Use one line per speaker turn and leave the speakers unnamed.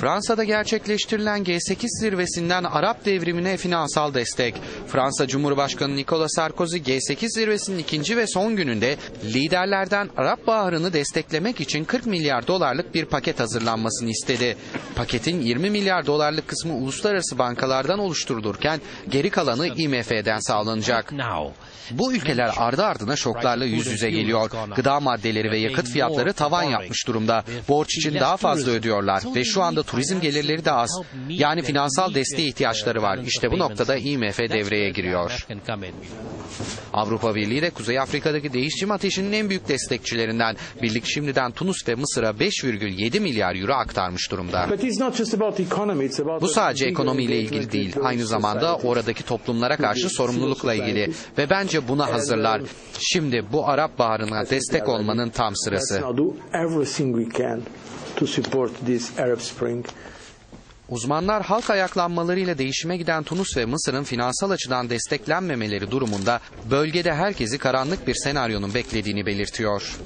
Fransa'da gerçekleştirilen G8 zirvesinden Arap devrimine finansal destek. Fransa Cumhurbaşkanı Nicolas Sarkozy G8 zirvesinin ikinci ve son gününde liderlerden Arap Baharı'nı desteklemek için 40 milyar dolarlık bir paket hazırlanmasını istedi. Paketin 20 milyar dolarlık kısmı uluslararası bankalardan oluşturulurken geri kalanı IMF'den sağlanacak. Bu ülkeler ardı ardına şoklarla yüz yüze geliyor. Gıda maddeleri ve yakıt fiyatları tavan yapmış durumda. Borç için daha fazla ödüyorlar ve şu anda turizm gelirleri de az. Yani finansal desteğe ihtiyaçları var. İşte bu noktada IMF devreye giriyor. Avrupa Birliği de Kuzey Afrika'daki değişim ateşinin en büyük destekçilerinden. Birlik şimdiden Tunus ve Mısır'a 5,7 milyar euro aktarmış durumda. Bu sadece ekonomiyle ilgili değil, aynı zamanda oradaki toplumlara karşı sorumlulukla ilgili ve bence buna hazırlar. Şimdi bu Arap Baharı'na destek olmanın tam sırası. Uzmanlar halk ayaklanmalarıyla değişime giden Tunus ve Mısır'ın finansal açıdan desteklenmemeleri durumunda bölgede herkesi karanlık bir senaryonun beklediğini belirtiyor.